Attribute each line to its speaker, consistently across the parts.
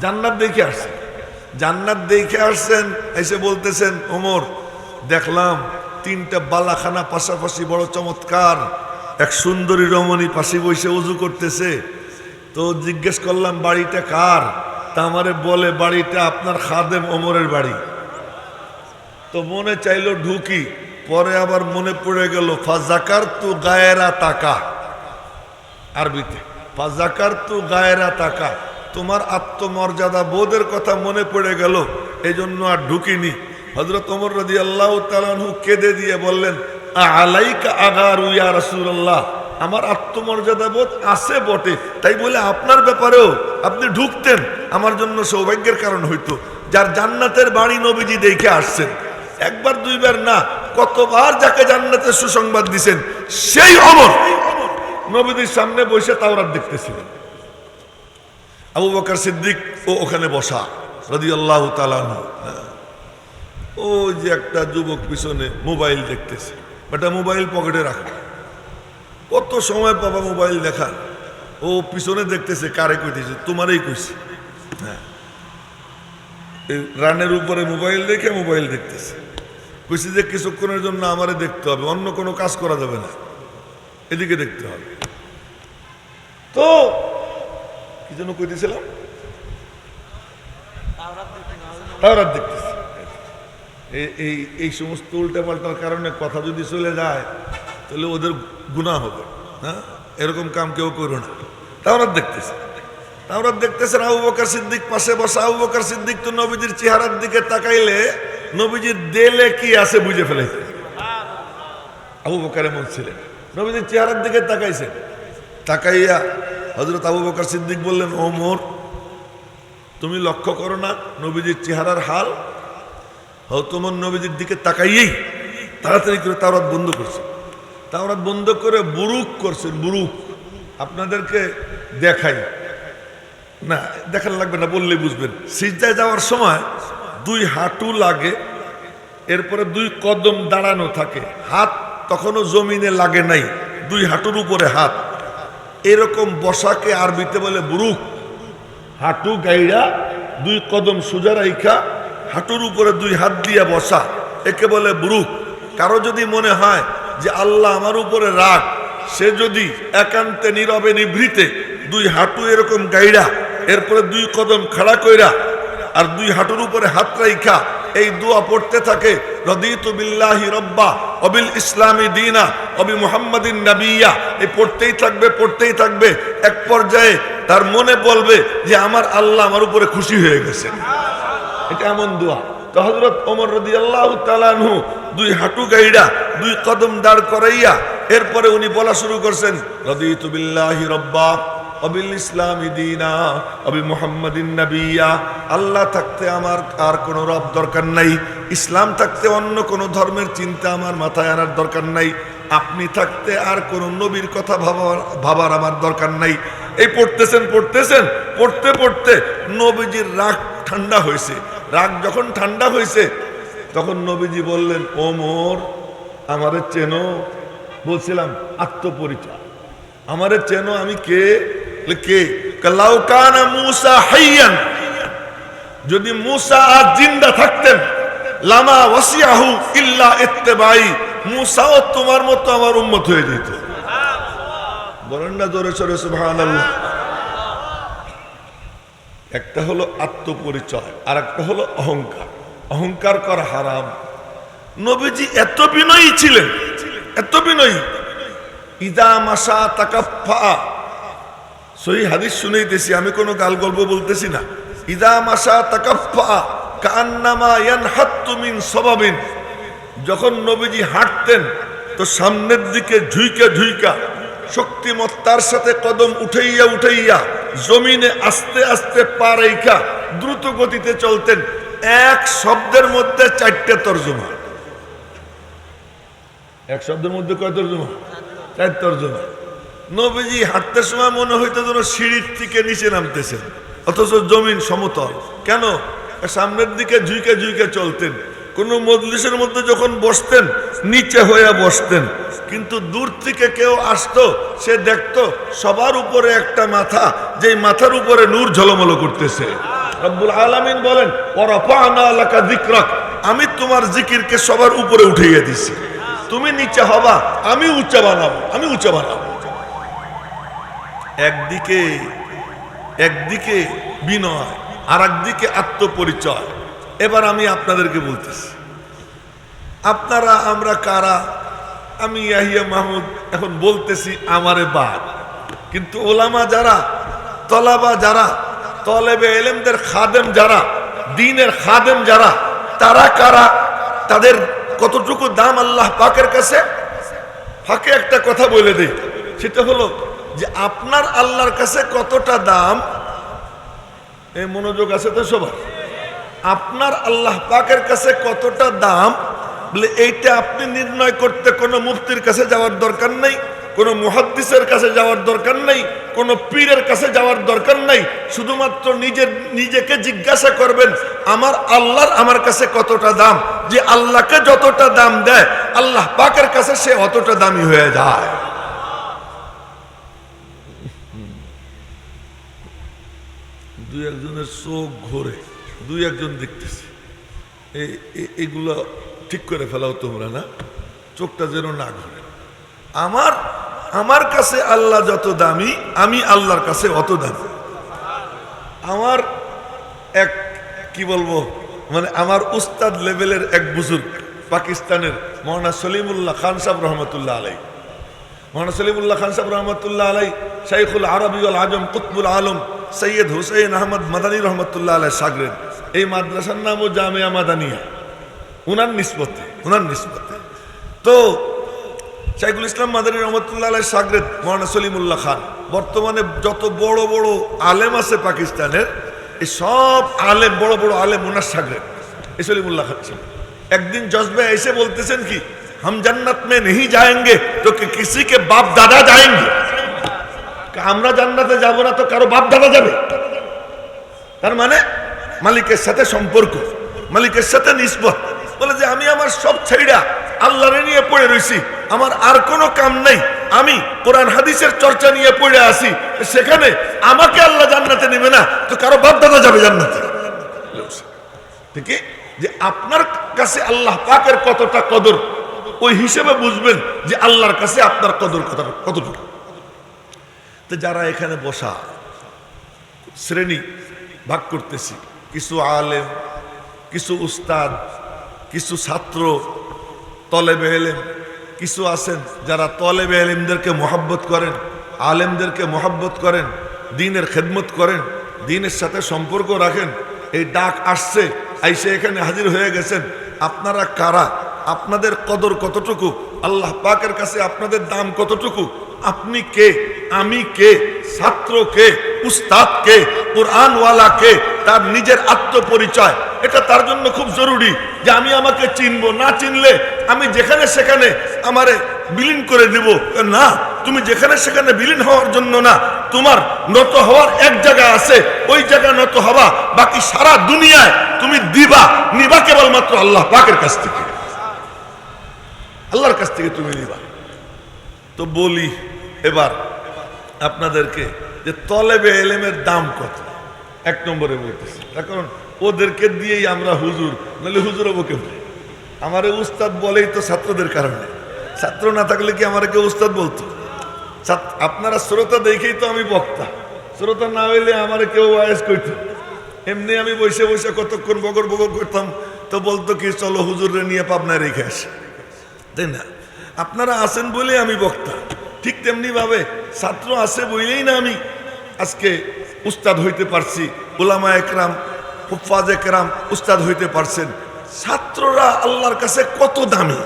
Speaker 1: জান্নাত দেখে আসছেন। জান্নাত দেখে আসছেন, এসে বলতেছেন, ওমর, দেখলাম তিনটা বালাখানা পাশাপাশি বড় চমৎকার। এক সুন্দরী রমণী পাশে বসে উজু করতেছে। তো জিজ্ঞেস করলাম, বাড়িটা কার? তা আমারে বলে, বাড়িটা আপনার খাদেম ওমরের বাড়ি। তো মনে চাইলো ঢুকি, পরে আবার মনে পড়ে গেল ফাজাকার তু গায়েরা তাকা। আরবিতে ফাজাকার তু গায়েরা তাকা। তোমার আত্মমর্যাদা বোধের কথা মনে পড়ে গেল এই জন্য আর ঢুকিনি। হজরত ওমর রদি আল্লাহ তালানহু কেঁদে দিয়ে বললেন, আলাইকা আমার আত্মমর্যাদা বোধ আছে বটে। তাই বলে আপনার ব্যাপারেও আপনি ঢুকতেন। আমার জন্য সৌভাগ্যের কারণ হইতো। যার জান্নাতের বাড়ি নবীজি দেখে আসছেন। একবার, দুইবার না, কতবার যাকে জান্নাতের সুসংবাদ দিছেন, সেই অমর নবীদের সামনে বসে তাওরাত দেখতেছিলেন। আবু বকর সিদ্দিক ও ওখানে বসা রদি আল্লাহ তালানু ও যে একটা যুবক পিছনে মোবাইল দেখতেছে। এটা মোবাইল পকেটে রাখা। কত সময় পাবা মোবাইল দেখার? ও পিছনে দেখতেছে, কারে কইতেছে? তোমারই কইছে। হ্যাঁ। রানের উপরে মোবাইল দেখে মোবাইল দেখতেছে। কইছে যে কিছুক্ষণের জন্য আমারে দেখতে হবে, অন্য কোনো কাজ করা যাবে না। এদিকে দেখতে হবে। তো কি যেন কইতেছিলাম? তাওরাত দেখতেছি। এই- এই সমস্ত উল্টাপাল্টার কারণে কথা যদি চলে যায় তাহলে ওদের গুণা হবে। হ্যাঁ? এরকম কাম কেউ করো না। তাওরাত দেখতেছে। তাওরাত দেখতেছেন আবু বকর সিদ্দিক পাশে বসা। আবু বকর সিদ্দিক তো নবীজির চেহারার দিকে তাকাইলে নবীজির দেলে কি আছে বুঝে ফেলাইছে আবু বকর এমন ছিলেন। নবীজির চেহারার দিকে তাকাইছেন। তাকাইয়া হজরত আবু বকর সিদ্দিক বললেন, ও মোর, তুমি লক্ষ্য করো না নবীজির চেহারার হাল? তোমার নবীজির দিকে তাকাইয়েই তাড়াতাড়ি করে তাওরাত বন্ধ করছে। তাওরাত বন্ধ করে বুরুক করছেন বুরুক। আপনাদেরকে দেখাই। না, দেখার লাগবে না বললে বুঝবেন। সিজদায় যাওয়ার সময় দুই হাঁটু লাগে, এরপরে দুই কদম দাঁড়ানো থাকে। হাত তখনও জমিনে লাগে নাই, দুই হাঁটুর উপরে হাত। এরকম বসাকে আরবিতে বলে বুরুক। হাঁটু গাইড়া, দুই কদম সোজা রাইখা, হাঁটুর উপরে দুই হাত দিয়ে বসা, একে বলে বুরুক। কারও যদি মনে হয় যে আল্লাহ আমার উপরে রাগ, সে যদি একান্তে নীরবে নিভৃতে দুই হাঁটু এরকম গাইড়া, এরপরে দুই কদম খাড়া কইরা আর দুই হাঁটুর উপরে হাত রাইখা এই দোয়া পড়তে থাকে, রদিতু বিল্লাহি রব্বা অবিল ইসলামী দিনা অবি মুহাম্মাদিন নাবিয়া। এই পড়তেই থাকবে পড়তেই থাকবে। এক পর্যায়ে তার মনে বলবে যে, আমার আল্লাহ আমার উপরে খুশি হয়ে গেছে। এটা এমন দোয়া। তো হজরত ওমর রদি আল্লাহ তালানহু দুই হাঁটু গাইডা, দুই কদম দাঁড় করাইয়া এরপরে উনি বলা শুরু করছেন, রদিতু বিল্লাহি রব্বা অবিল ইসলামী দিনা অবি মুহাম্মাদিন নবিয়া। আল্লাহ থাকতে আমার আর কোনো রব দরকার নাই। ইসলাম থাকতে অন্য কোনো ধর্মের চিন্তা আমার মাথায় আনার দরকার নাই। আপনি থাকতে আর কোনো নবীর কথা ভাবার ভাবার আমার দরকার নাই। এই পড়তেছেন পড়তেছেন, পড়তে পড়তে নবীজির রাগ ঠান্ডা হয়েছে। রাগ যখন ঠান্ডা হয়েছে, তখন নবীজি বললেন ওমর আমারে চেনো। বলছিলাম, আত্মপরিচয়। আমারে চেনো, আমি কে? কে লাউকানা মুসা হাইয়ান। যদি মুসা আজ জিন্দা থাকতেন, লামা ওয়াসিয়াহু ইল্লা ইত্তেবাই, মুসাও তোমার মতো আমার উম্মত হয়ে যেত। বলেন না জোরে সরে, সুবহানাল্লাহ। একটা হলো আত্মপরিচয় আর একটা হলো অহংকার। অহংকার করা হারাম। নবীজি এত বিনয়ী ছিলেন, এত বিনয়ী। ইদা মাসা তাকাফা সহি হাদিস শুনেইতেছি, আমি কোনো গাল গল্প বলতেছি না। ইদা মাসা তাকাফা কান্নামা ইয়ানহাত্তু মিন সবাবিন। যখন নবীজি হাঁটতেন, তো সামনের দিকে ঝুইকা ঝুইকা শক্তিমত্তার সাথে কদম উঠাইয়া উঠাইয়া জমিনে আস্তে আস্তে পা রেখা দ্রুত গতিতে চলতেন, এক শব্দের মধ্যে চারটে তর্জমা। এক শব্দের মধ্যে কয় তর্জমা? চার তর্জমা। নবীজি হাঁটতে সময় মনে হইতো যেন সিঁড়ির থেকে নিচে নামতেছেন। অথচ জমিন সমতল। কেন? সামনের দিকে ঝুঁকে ঝুঁকে চলতেন। কোনো মজলিসের মধ্যে যখন বসতেন, নিচে হয়ে বসতেন। কিন্তু দূর থেকে কেউ আসতো, সে দেখতো সবার উপরে একটা মাথা, যেই মাথার উপরে নূর ঝলমলো করতেছে। রব্বুল আলামিন বলেন আমি তোমার জিকিরকে সবার উপরে উঠিয়ে দিছি। তুমি নিচে হবা, আমি উঁচা বানাবো, আমি উঁচা বানাবো। একদিকে একদিকে বিনয় আর একদিকে আত্মপরিচয়। এবার আমি আপনাদেরকে বলতেছি, আপনারা, আমরা কারা? আমি ইয়াহিয়া মাহমুদ, এখন বলতেছি আমারে বাদ। কিন্তু ওলামা যারা, তলাবা যারা, তলেবে এলেমদের খাদেম যারা, দিনের খাদেম যারা, তারা কারা? তাদের কতটুকু দাম আল্লাহ পাকের কাছে? ফাঁকে একটা কথা বলে দেই, সেটা হলো যে আপনার আল্লাহর কাছে কতটা দাম এই মনোযোগ আছে তো সবার? আপনার আল্লাহ পাকের কাছে কতটা দাম, বলে এইটা আপনি নির্ণয় করতে কোনো মুফতির কাছে যাওয়ার দরকার নেই, কোনো মুহাদ্দিসের কাছে যাওয়ার দরকার নেই, কোনো পীরের কাছে যাওয়ার দরকার নেই, শুধুমাত্র নিজের, নিজেকে জিজ্ঞাসা করবেন, আমার আল্লাহর আমার কাছে কতটা দাম? যে আল্লাহকে যতটা দাম দেয়, আল্লাহ পাকের কাছে সে অতটা দামি হয়ে যায়। দুই একজনের চোখ ঘোরে, দুই একজন দেখতেছে। এগুলো ঠিক করে ফেলাও তোমরা না, চোখটা যেন না ঘোরে। আমার আমার কাছে আল্লাহ যত দামি, আমি আল্লাহর কাছে অত দামি। আমার এক, কি বলব মানে আমার উস্তাদ লেভেলের এক বুজুর্গ, পাকিস্তানের, মৌলানা সলিমুল্লাহ খান সাহেব রহমতুল্লাহ আলাই মৌলানা সলিমুল্লাহ খান সাহেব রহমতুল্লাহ আলাই শাইখুল আরবিউল আজম কুতবুল আলম সৈয়দ হুসেন আহমদ মাদানী রহমতুল্লাহ আলহ সাগরেদ এই মাদ্রাসার নামও জামিয়া মাদানিয়া। উনার নিষ্পত্তি উনার নিষ্পত্তি। তো শাইকুল ইসলাম মাদানী রহমতুল্লাহ আলহ সাগরেদ মহানা সলিমুল্লাহ খান, বর্তমানে যত বড় বড় আলেম আছে পাকিস্তানের, এই সব আলেম, বড় বড় আলেম উনার সাগরেদ এই সলিমুল্লাহ খান ছিল একদিন জজবে এসে বলতেছেন কি, হাম জান্নাত মে নেই যায়গে তো কিসি কে বাপ দাদা যায়গে আমরা জান্নাতে যাব না তো কারও বাপ দাদা যাবে? তার মানে মালিকের সাথে সম্পর্ক, মালিকের সাথে নিসবত। বলে যে আমি আমার সব ছেড়া আল্লাহরে নিয়ে পড়ে রইছি, আমার আর কোনো কাম নেই। আমি কোরআন হাদিসের চর্চা নিয়ে পড়ে আসি সেখানে আমাকে আল্লাহ জান্নাতে নেবে না তো কারও বাপ দাদা যাবে জান্নাতে? যে আপনার কাছে আল্লাহ পাকের কতটা কদর, ওই হিসেবে বুঝবেন যে আল্লাহর কাছে আপনার কদর কতটা কতটুকু। তো যারা এখানে বসা, শ্রেণি ভাগ করতেছি, কিছু আলেম, কিছু উস্তাদ, কিছু ছাত্র, তলেবে এলেম, কিছু আছেন যারা তলেবে এলেমদেরকে মহাব্বত করেন, আলেমদেরকে মহাব্বত করেন, দিনের খেদমত করেন, দিনের সাথে সম্পর্ক রাখেন, এই ডাক আসছে, আইসে এখানে হাজির হয়ে গেছেন, আপনারা কারা? আপনাদের কদর কতটুকু? আল্লাহ পাকের কাছে আপনাদের দাম কতটুকু? আপনি কে? আমি কে? ছাত্র কে? উস্তাদ কে? কোরআনওয়ালা কে? তার নিজের আত্মপরিচয়। এটা তার জন্য খুব জরুরি যে আমি আমাকে চিনবো, না চিনলে আমি যেখানে সেখানে আমারে বিলীন করে দিব। না, তুমি যেখানে সেখানে বিলীন হওয়ার জন্য না। তোমার নত হওয়ার এক জায়গা আছে, ওই জায়গা নত হবা। বাকি সারা দুনিয়ায় তুমি দিবা। নিবা কেবলমাত্র আল্লাহ পাকের কাছ থেকে। আল্লাহর কাছ থেকে তুমি নিবা। তো বলি এবার আপনাদেরকে যে তলেবে এলেমের দাম কত? এক নম্বরে বলতেছি। কারণ ওদেরকে দিয়েই আমরা হুজুর, নাহলে হুজুর হব কেউ আমার উস্তাদ বলেই তো ছাত্রদের কারণে। ছাত্র না থাকলে কি আমার কেউ উস্তাদ বলতো? আপনারা শ্রোতা দেখেই তো আমি বক্তা। শ্রোতা না হইলে আমার কেউ আয়েস করত এমনি আমি বসে বসে কতক্ষণ বগর বগর করতাম, তো বলতো কি, চলো হুজুরে নিয়ে পাবনায় রেখে আসি। তাই না। আপনারা আছেন বলে আমি বক্তা। ঠিক তেমনি ভাবে ছাত্র আছে বলেই না আমি আজকে উস্তাদ হইতে পারছি, ওলামা একরাম, হুফাজ একরাম উস্তাদ হইতে পারছেন। ছাত্ররা আল্লাহর কাছে কত দামি।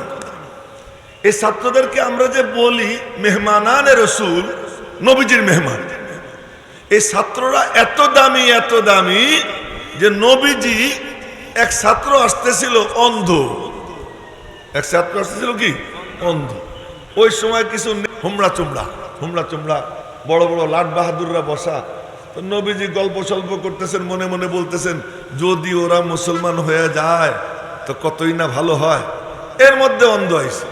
Speaker 1: এই ছাত্রদেরকে আমরা যে বলি মেহমানানে রসুল, নবীজির মেহমান। এই ছাত্ররা এত দামি এত দামি যে নবীজি এক ছাত্র আসতেছিল অন্ধ। এক ছাত্র আসতেছিল কি? অন্ধ। ওই সময় কিছু হুমড়া চুমড়া হুমড়া চুমড়া, বড় বড় লাট বাহাদুররা বসা। তো নবীজি গল্প সল্প করতেছেন, মনে মনে বলতেছেন, যদি ওরা মুসলমান হয়ে যায়, তো কতই না ভালো হয়? এর মধ্যে অন্ধ আইছে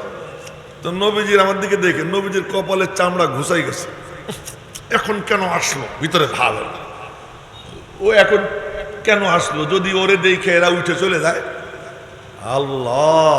Speaker 1: তো নবীজির আমার দিকে দেখে নবীজির কপালের চামড়া ঘুষাই গেছে। এখন কেন আসলো? ভিতরে ভাব। ও এখন কেন আসলো? যদি ওরে দেখে এরা উঠে চলে যায়? আল্লাহ!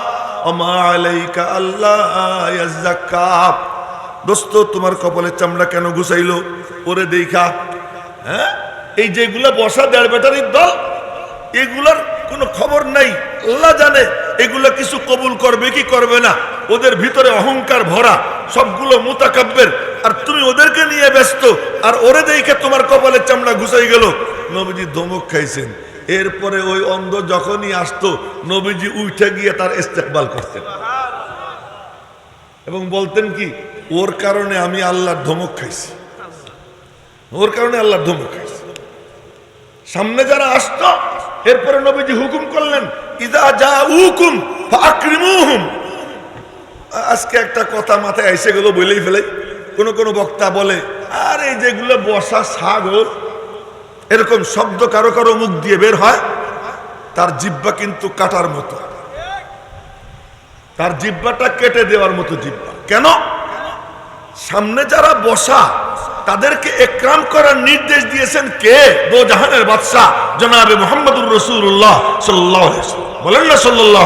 Speaker 1: দোস্ত, তোমার কপালের চামড়া কেন ঘুষাইলো ওরে দেখা। হ্যাঁ? এই যেগুলা বসা দেড় ব্যাটারির দল, এগুলার কোনো খবর নাই। আল্লাহ জানে, এগুলো কিছু কবুল করবে কি করবে না। ওদের ভিতরে অহংকার ভরা, সবগুলো মোতাকাব্যের আর তুমি ওদেরকে নিয়ে ব্যস্ত, আর ওরে দেখে তোমার কপালের চামড়া ঘুষাই গেল। নবীজি ধমক খাইছেন। এরপরে ওই অন্ধ যখনই আসতো, নবীজি উঠে গিয়ে তার ইস্তেকবাল করতেন। এবং বলতেন কি, ওর কারণে আমি আল্লাহর ধমক খাইছি। ওর কারণে আল্লাহর ধমক খাইছি। সামনে যারা আসতো, এরপরে নবীজি হুকুম করলেন, ইদা যা ফাকরিমুহুম আজকে একটা কথা মাথায় এসে গেল বলেই ফেলে। কোন কোনো বক্তা বলে, আর এই যেগুলো বসা সাগর এরকম শব্দ কারও কারও মুখ দিয়ে বের হয়, তার জিব্বা কিন্তু কাটার মতো। তার জিব্বাটা কেটে দেওয়ার মতো জিব্বা কেন? সামনে যারা বসা, তাদেরকে একরাম করার নির্দেশ দিয়েছেন কে? দো জাহানের বাদশাহ, জনাবে মোহাম্মদুর রসুল্লাহ সাল্লাহ বলেন না সাল্লাহ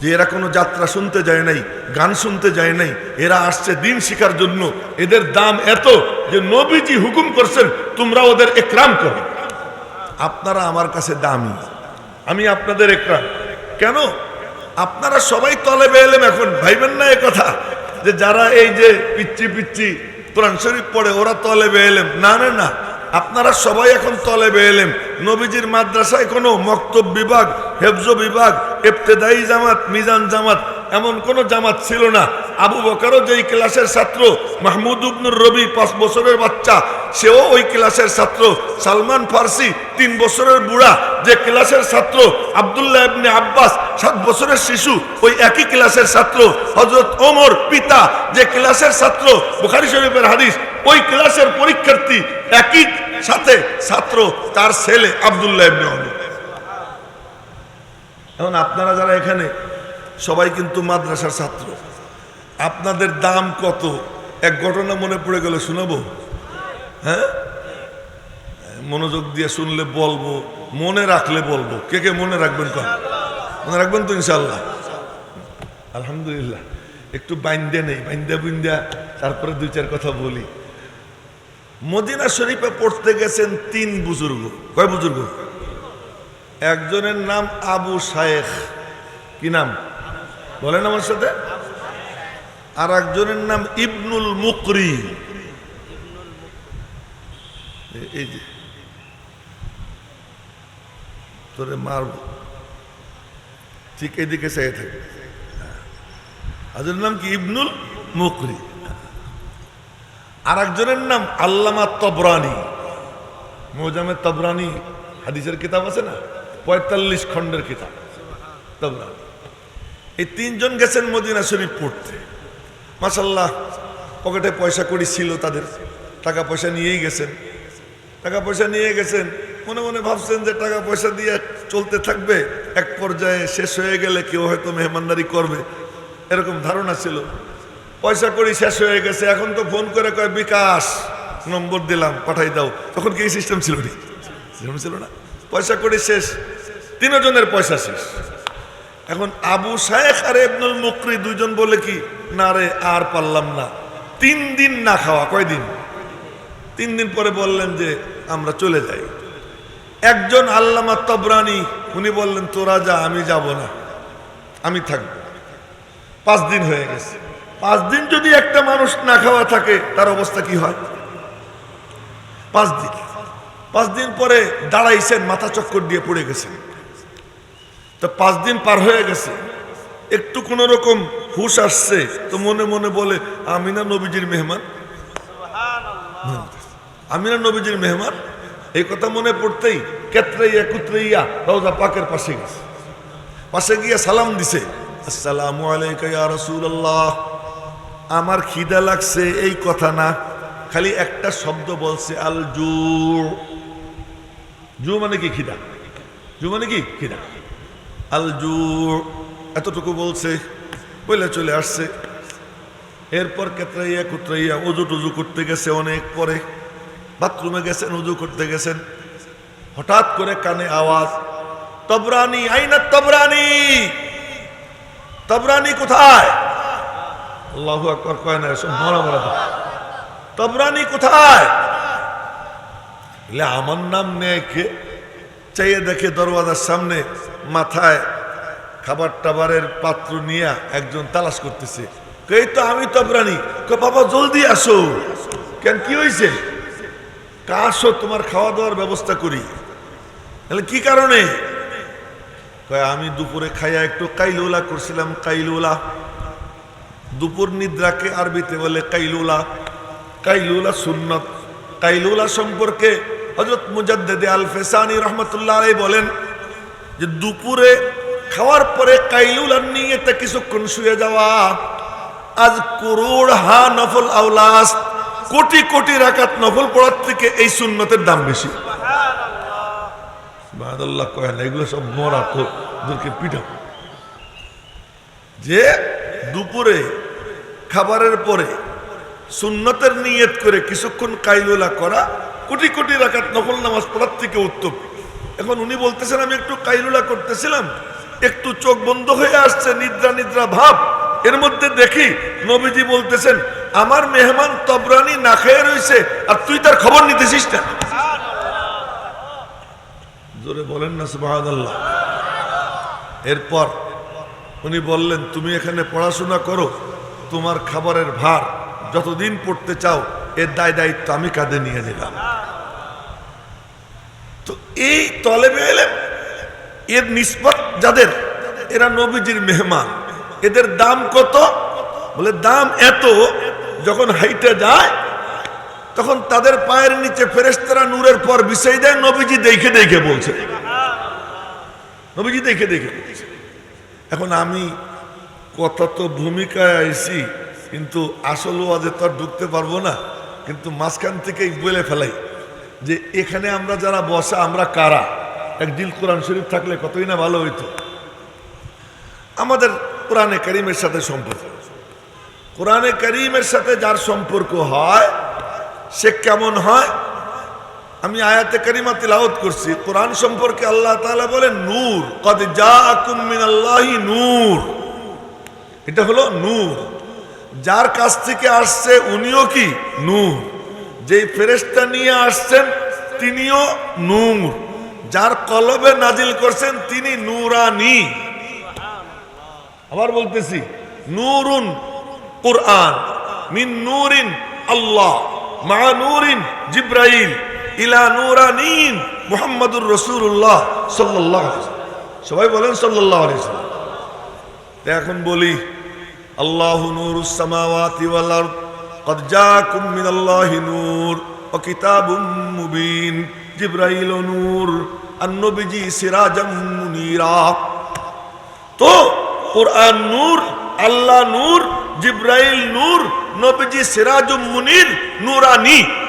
Speaker 1: যে এরা কোনো যাত্রা শুনতে যায় নাই, গান শুনতে যায় নাই, এরা আসছে দিন শিকার জন্য। এদের দাম এত যে নবীজি হুকুম করছেন, তোমরা ওদের একরাম করো। আপনারা আমার কাছে দামি। আমি আপনাদের একরাম। কেন? আপনারা সবাই তলে বেলেম এখন, ভাইবেন না এ কথা, যে যারা এই যে পিচ্ছি পিচ্ছি কোরআন শরীফ পড়ে, ওরা তলে বেলেম না না না। আপনারা সবাই এখন তলে বেলেম নবীজির মাদ্রাসায় কোনো মক্তব বিভাগ, হেফজ বিভাগ এফতেদাই জামাত, মিজান জামাত এমন কোন জামাত ছিল না। আবু বকারও যেই ক্লাসের ছাত্র, মাহমুদ উবনুর রবি পাঁচ বছরের বাচ্চা, সেও ওই ক্লাসের ছাত্র। সালমান ফার্সি তিন বছরের বুড়া, যে ক্লাসের ছাত্র। আবদুল্লাহ ইবনে আব্বাস সাত বছরের শিশু, ওই একই ক্লাসের ছাত্র। হজরত ওমর পিতা, যে ক্লাসের ছাত্র। বুখারি শরীফের হাদিস ওই ক্লাসের পরীক্ষার্থী একই সাথে ছাত্র, তার ছেলে আবদুল্লাহ ইবনে এখন আপনারা যারা এখানে, সবাই কিন্তু মাদ্রাসার ছাত্র। আপনাদের দাম কত? এক ঘটনা মনে পড়ে গেলে শোনাবো? হ্যাঁ? মনোযোগ দিয়ে শুনলে বলব, মনে রাখলে বলব। কে কে মনে রাখবেন কন? মনে রাখবেন তো ইনশাল্লাহ আলহামদুলিল্লাহ। একটু বাইন্দে নেই, বাইন্দা বুন্দা তারপরে দুই চার কথা বলি। মদিনা শরীফে পড়তে গেছেন তিন বুজুর্গ। কয় বুজুর্গ? একজনের নাম আবু শায়েখ। কি নাম? বলেন আমার সাথে। আর একজনের নাম ইবনুল মুকরি এই যে। তোরে মারব। ঠিক এদিকে চাই থাকে। আজের নাম কি? ইবনুল মুকরি আর একজনের নাম আল্লামা তবরানি। মোজামে তবরানি, হাদিসের কিতাব আছে না? পঁয়তাল্লিশ খণ্ডের কিতাব। তবরানি। এই তিনজন গেছেন মদিনা শরীফ পড়তে। মাসাল্লাহ পকেটে পয়সা করি ছিল তাদের। টাকা পয়সা নিয়েই গেছেন। টাকা পয়সা নিয়ে গেছেন। মনে মনে ভাবছেন যে টাকা পয়সা দিয়ে চলতে থাকবে। এক পর্যায়ে শেষ হয়ে গেলে কেউ হয়তো মেহমানদারি করবে। এরকম ধারণা ছিল। পয়সা করি শেষ হয়ে গেছে, এখন তো ফোন করে কয়, বিকাশ, নম্বর দিলাম, পাঠাই দাও। তখন কি সিস্টেম ছিল ছিল না। পয়সা করি শেষ, তিনজনের পয়সা শেষ। এখন আবু শায়েখ আর ইবনুল মুকরি দুজন বলে কি, না রে, আর পারলাম না। তিন দিন না খাওয়া কয়দিন তিন দিন পরে বললেন যে, আমরা চলে যাই। একজন আল্লামা তবরানি, উনি বললেন, তোরা যা, আমি যাব না। আমি থাকব। পাঁচ দিন হয়ে গেছে। পাঁচ দিন যদি একটা মানুষ না খাওয়া থাকে তার অবস্থা কি হয়? পাঁচ দিন। পাঁচ দিন পরে দাঁড়াইছেন মাথা চক্কর দিয়ে পড়ে গেছেন। তো পাঁচ দিন পার হয়ে গেছে। একটু কোন রকম হুশ আসছে তো মনে মনে বলে আমি না নবীজির মেহমান? আমি না নবীজির মেহমান? এই কথা মনে পড়তেই কেত্রাইয়া কুত্রাইয়া রওজা পাকের পাশে গেছে। পাশে গিয়ে সালাম দিছে। আসসালামু আলাইকা ইয়া রাসূলুল্লাহ। আমার খিদা লাগছে, এই কথা না। খালি একটা শব্দ বলছে, আল জু জু মানে কি খিদা? জু মানে কি? খিদা। আল জু এতটুকু বলছে বলে চলে আসছে। এরপর কেতরাইয়া কুতরাইয়া উজু টুজু করতে গেছে অনেক পরে। বাথরুমে গেছেন, উজু করতে গেছেন। হঠাৎ করে কানে আওয়াজ, তবরানি, আইনা তবরানি? তবরানি কোথায়? আল্লাহু আকবার কয় না এসব মরা মরা। তবরানি কোথায়? আমার নাম নেয় কে চাইয়ে দেখে দরওয়াজার সামনে মাথায় খাবার টাবারের পাত্র নিয়ে একজন তালাশ করতেছে। এই তো আমি তবরানি। বাবা, জলদি আসো। কেন, কি হয়েছে কা আসো, তোমার খাওয়া দাওয়ার ব্যবস্থা করি। তাহলে কি কারণে? কয়, আমি দুপুরে খাইয়া একটু কাইলুলা করছিলাম, কাইলুলা। দুপুর নিদ্রাকে আরবিতে বলে কাইলুলা। কাইলুলা সুন্নত। কাইলুলা সম্পর্কে হজরত মুজাদ্দেদে আল ফেসানি রহমতুল্লাহ আলাই বলেন যে দুপুরে খাওয়ার পরে কাইলুলার নিয়েতে কিছুক্ষণ শুয়ে যাওয়া, আজ করোড় হা নফল আউলাস কোটি কোটি রাকাত নফল পড়ার থেকে এই সুন্নতের দাম বেশি। বাহাদুল্লাহ কয় না, এগুলো সব মরা তো পিঠাও যে দুপুরে খাবারের পরে সুন্নতের নিয়ত করে কিছুক্ষণ কাইলুলা করা, কোটি কোটি রাখাত নকল নামাজ পড়ার থেকে উত্তম। এখন উনি বলতেছেন, আমি একটু কাইলুলা করতেছিলাম, একটু চোখ বন্ধ হয়ে আসছে, নিদ্রা নিদ্রা ভাব। এর মধ্যে দেখি নবীজি বলতেছেন, আমার মেহমান তবরানি না খেয়ে রয়েছে আর তুই তার খবর নিতেছিস না। জোরে বলেন না সুবাহ এরপর উনি বললেন, তুমি এখানে পড়াশোনা করো তোমার খাবারের ভার যতদিন পড়তে চাও, এর দায় দায়িত্ব আমি কাঁধে নিয়ে নিলাম। তো এই তলেবে এলেম, এর নিষ্পত যাদের, এরা নবীজির মেহমান। এদের দাম কত? বলে দাম এত, যখন হাইটে যায়, তখন তাদের পায়ের নিচে ফেরেস্তারা নূরের পর বিষয় দেয়, নবীজি দেখে দেখে বলছে। নবীজি দেখে দেখে এখন আমি কথা তো ভূমিকায় আইছি, কিন্তু আসল ওয়াজে তো আর ঢুকতে পারব না। কিন্তু মাঝখান থেকেই বলে ফেলাই যে এখানে আমরা যারা বসা, আমরা কারা? এক দিল কোরআন শরীফ থাকলে কতই না ভালো হইতো। আমাদের কোরআনে করিমের সাথে সম্পর্ক। কোরআনে করিমের সাথে যার সম্পর্ক হয়, সে কেমন হয়? আমি আয়াতে কারিমা তিলাওয়াত করছি। কোরআন সম্পর্কে আল্লাহ তাআলা বলেন, নূর, কদ মিনাল্লাহি নূর। এটা হলো নূর। যার কাছ থেকে আসছে উনিও কি? নূর। যেই ফেরেশতা নিয়ে আসছেন, তিনিও নূর। যার কলবে নাজিল করছেন, তিনি নূরানি। আবার বলতেছি, নূরুন কুরআন, মিন নূরিন আল্লাহ, মা নূরিন জিব্রাইল, ইলা নূরানিন মুহাম্মাদুর আলাইহি ওয়াসাল্লাম। সবাই বলেন। তো এখন বলি আল্লাহু নূরুস সামাওয়াতি ওয়াল আরদ قد جاءكم من الله نور وكتاب مبين জিব্রাইল নূর النبي سراجا منيرا তো কোরআন নূর আল্লাহ নূর জিব্রাইল নূর নবীজি সিরাজুম মুনির নূরানি তো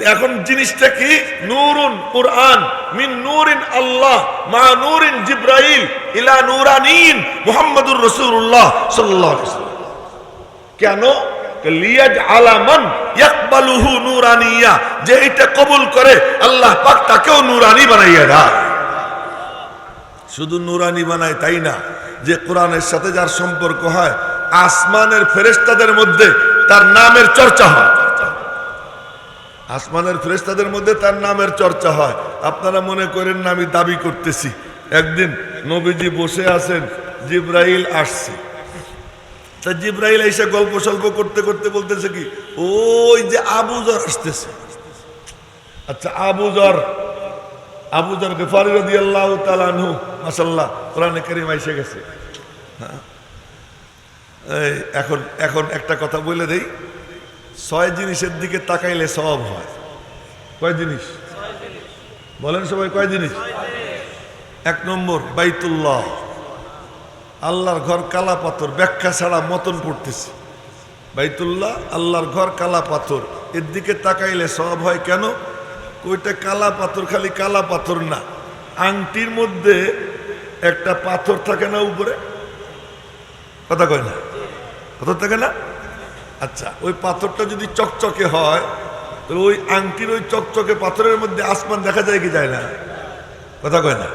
Speaker 1: এখন জিনিসটা কি? নূরুন কুরআন, মিন নূরিন আল্লাহ, মা নূরিন জিব্রাইল, ইলা নূরানিন মুহাম্মাদুর রাসূলুল্লাহ সাল্লাল্লাহু আলাইহি ওয়াসাল্লাম। কেন? লিয়াজ আলামান ইয়াকবালুহু যে এটা কবুল করে, আল্লাহ পাক তাকেও নূরানি বানাইয়া দেয়। শুধু নুরানি বানায় তাই না, যে কোরআনের সাথে যার সম্পর্ক হয়, আসমানের ফেরেস্তাদের মধ্যে তার নামের চর্চা হয়। আসমানের ফ্রেস্তাদের মধ্যে তার নামের চর্চা হয়। আপনারা মনে করেন না আমি দাবি করতেছি। একদিন নবীজি বসে আছেন, জিব্রাইল আসছে। তা জিব্রাইল এসে গল্প সল্প করতে করতে বলতেছে কি, ওই যে আবু জর আসতেছে। আচ্ছা আবু জর আবু জর গেফারি মাসাল্লাহ কোরআনে কারিম এসে গেছে। হ্যাঁ। এখন এখন একটা কথা বলে দেই। ছয় জিনিসের দিকে তাকাইলে সব হয়। কয় জিনিস? বলেন সবাই কয় জিনিস? এক নম্বর, বাইতুল্লাহ। আল্লাহর ঘর কালা পাথর, ব্যাখ্যা ছাড়া মতন পড়তেছে। বাইতুল্লাহ, আল্লাহর ঘর কালা পাথর। এর দিকে তাকাইলে সব হয় কেন? ওইটা কালা পাথর খালি কালা পাথর না। আংটির মধ্যে একটা পাথর থাকে না উপরে? কথা কয় না? পাথর থাকে না? আচ্ছা ওই পাথরটা যদি চকচকে হয়, তাহলে ওই আংটির ওই চকচকে পাথরের মধ্যে আসমান দেখা যায় কি যায় না? কথা কয় না?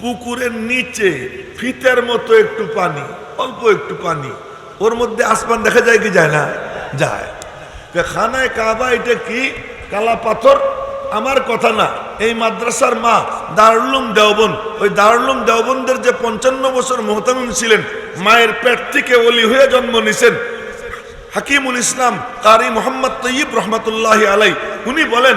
Speaker 1: পুকুরের নিচে ফিতের মতো একটু পানি, অল্প একটু পানি, ওর মধ্যে আসমান দেখা যায় কি যায় না? যায়। খানায় কাবা এটা কি? কালা পাথর? আমার কথা না, এই মাদ্রাসার মা দারুলুম দেওবন ওই দারুলুম দেওবনদের যে পঞ্চান্ন বছর মোহতামিম ছিলেন, মায়ের পেট থেকে অলি হয়ে জন্ম নিছেন হাকিমুল ইসলাম কারি মোহাম্মদ তৈয়ব রহমতুল্লাহ আলাই উনি বলেন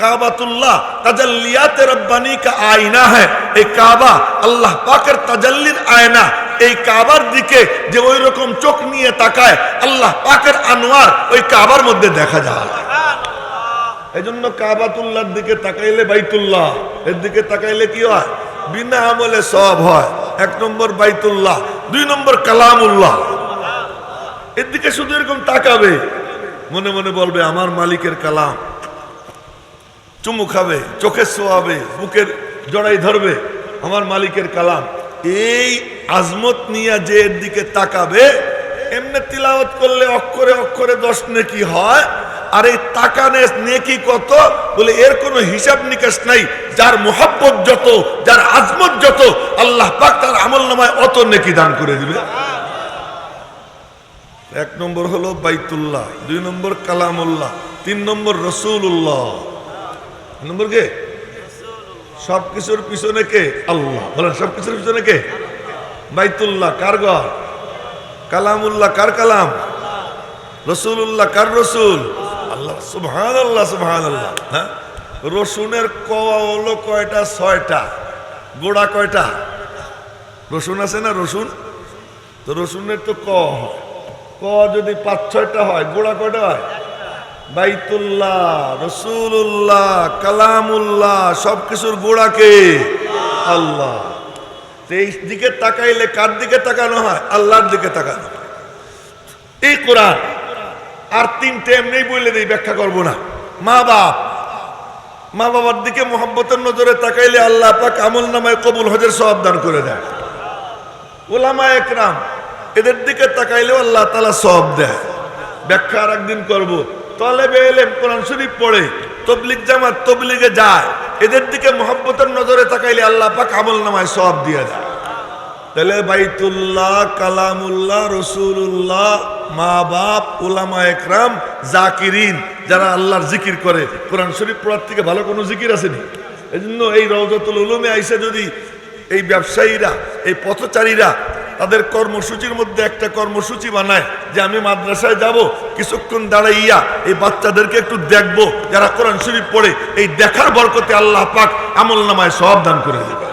Speaker 1: কাবাতুল্লাহ তাজাল্লিয়াতে রব্বানি কা আয়না হ্যায় এই কাবা আল্লাহ পাকের তাজাল্লির আয়না। এই কাবার দিকে যে ওই রকম চোখ নিয়ে তাকায় আল্লাহ পাকের আনোয়ার ওই কাবার মধ্যে দেখা যায়। এই জন্য কাবাতুল্লাহর দিকে তাকাইলে বাইতুল্লাহ এর দিকে তাকাইলে কি হয়? বিনা আমলে সব হয়। এক নম্বর বাইতুল্লাহ দুই নম্বর কালামুল্লাহ। এর দিকে শুধু এরকম তাকাবে, মনে মনে বলবে, আমার মালিকের কালাম। চুমু খাবে, চোখে শোয়াবে, বুকের জড়াই ধরবে, আমার মালিকের কালাম। এই আজমত নিয়ে যে এর দিকে তাকাবে, এমনি তিলাওয়াত করলে অক্ষরে অক্ষরে দশ নেকি হয়, আর এই তাকানে নেকি কত? বলে, এর কোনো হিসাব নিকাশ নাই। যার মোহাব্বত যত, যার আজমত যত, আল্লাহ পাক তার আমল নামায় অত নেকি দান করে দিবে। এক নম্বর হলো বাইতুল্লাহ, দুই নম্বর কালামুল্লাহ, তিন নম্বর রসুল্লাহ নম্বর কে? সব কিছুর পিছনে কে? আল্লাহ। বলেন সব কিছুর পিছনে কে? বাইতুল্লাহ, কার ঘর? কালামুল্লাহ, কার কালাম? রসুল্লাহ কার রসুল? আল্লাহ সুবহান আল্লাহ সুবহান আল্লাহ হ্যাঁ? রসুনের ক হলো কয়টা? ছয়টা। গোড়া কয়টা? রসুন আছে না রসুন? তো রসুনের তো ক হয়? ক যদি পাঁচ, ছয়টা হয়, গোড়া কয়টা হয়? বাইতুল্লাহ রসুল্লাহ কালামুল্লাহ সব কিছুর গোড়াকে আল্লাহ। তো এই দিকে তাকাইলে কার দিকে তাকানো হয়? আল্লাহর দিকে তাকানো। এই কোরআন, আর তিনটে এমনি বলে দিই, ব্যাখ্যা করব না। মা বাপ, মা বাবার দিকে মোহাম্মতের নজরে তাকাইলে আল্লাহ পাক আমল নামায় কবুল হজের সব দান করে দেয়। ওলামা একরাম এদের দিকে তাকাইলেও আল্লাহ তালা সব দেয়। ব্যাখ্যা আর একদিন করব। তলেবে এলেম কোরআন শরীফ পড়ে তবলিক জামাত তবলিগে যায়। এদের দিকে মোহাম্মতের নজরে তাকাইলে আল্লাহ পাক আমল নামায় সব দিয়ে দেয়। তাহলে বাইতুল্লাহ, কালামুল্লাহ রসুল্লাহ মা বাপ, উলামা একরাম, জাকিরিন, যারা আল্লাহর জিকির করে, কোরআন শরীফ পড়ার থেকে ভালো কোনো জিকির আসেনি। এই জন্য এই রওজাতুল উলুমে আইসে যদি এই ব্যবসায়ীরা, এই পথচারীরা তাদের কর্মসূচির মধ্যে একটা কর্মসূচি বানায় যে আমি মাদ্রাসায় যাব, কিছুক্ষণ দাঁড়াইয়া এই বাচ্চাদেরকে একটু দেখব, যারা কোরআন শরীফ পড়ে। এই দেখার বরকতে আল্লাহ পাক আমল নামায় সব দান করে দেবে।